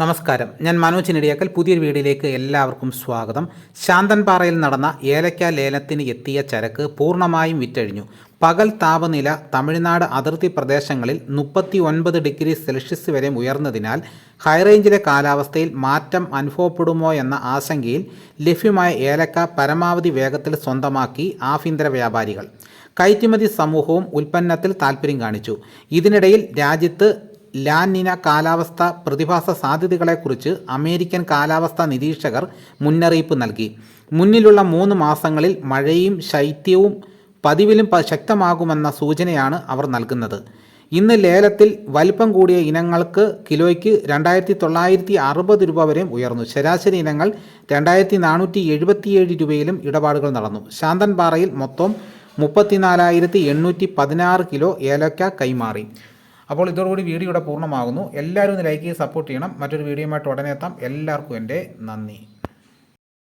നമസ്കാരം. ഞാൻ മനോജ് നെടിയാക്കൽ പുതിയൊരു വീഡിയോയിലേക്ക് എല്ലാവർക്കും സ്വാഗതം. ശാന്തൻപാറയിൽ നടന്ന ഏലക്ക ലേലത്തിന് എത്തിയ ചരക്ക് പൂർണമായും വിറ്റഴിഞ്ഞു. പകൽ താപനില തമിഴ്നാട് അതിർത്തി പ്രദേശങ്ങളിൽ മുപ്പത്തി ഒൻപത് ഡിഗ്രി സെൽഷ്യസ് വരെ ഉയർന്നതിനാൽ ഹൈറേഞ്ചിലെ കാലാവസ്ഥയിൽ മാറ്റം അനുഭവപ്പെടുമോ എന്ന ആശങ്കയിൽ ലഭ്യമായ ഏലക്ക പരമാവധി വേഗത്തിൽ സ്വന്തമാക്കി ആഭ്യന്തര വ്യാപാരികൾ. കയറ്റുമതി സമൂഹവും ഉൽപ്പന്നത്തിൽ താൽപ്പര്യം കാണിച്ചു. ഇതിനിടയിൽ രാജ്യത്ത് ലാനിന കാലാവസ്ഥ പ്രതിഭാസ സാധ്യതകളെക്കുറിച്ച് അമേരിക്കൻ കാലാവസ്ഥാ നിരീക്ഷകർ മുന്നറിയിപ്പ് നൽകി. മുന്നിലുള്ള മൂന്ന് മാസങ്ങളിൽ മഴയും ശൈത്യവും പതിവിലും ശക്തമാകുമെന്ന സൂചനയാണ് അവർ നൽകുന്നത്. ഇന്ന് ലേലത്തിൽ വലിപ്പം കൂടിയ ഇനങ്ങൾക്ക് കിലോയ്ക്ക് രണ്ടായിരത്തി തൊള്ളായിരത്തി അറുപത് രൂപ വരെ ഉയർന്നു. ശരാശരി ഇനങ്ങൾ രണ്ടായിരത്തി നാനൂറ്റി എഴുപത്തിയേഴ് രൂപയിലും ഇടപാടുകൾ നടന്നു. ശാന്തൻപാറയിൽ മൊത്തം മുപ്പത്തിനാലായിരത്തി എണ്ണൂറ്റി പതിനാറ് കിലോ ഏലക്ക കൈമാറി. അപ്പോൾ ഇതോടുകൂടി വീഡിയോ ഇവിടെ പൂർണമാകുന്നു. എല്ലാവരും ഒന്ന് ലൈക്ക് ചെയ്ത് സപ്പോർട്ട് ചെയ്യണം. മറ്റൊരു വീഡിയോയുമായിട്ട് ഉടനെ എത്താം. എല്ലാവർക്കും എന്റെ നന്ദി.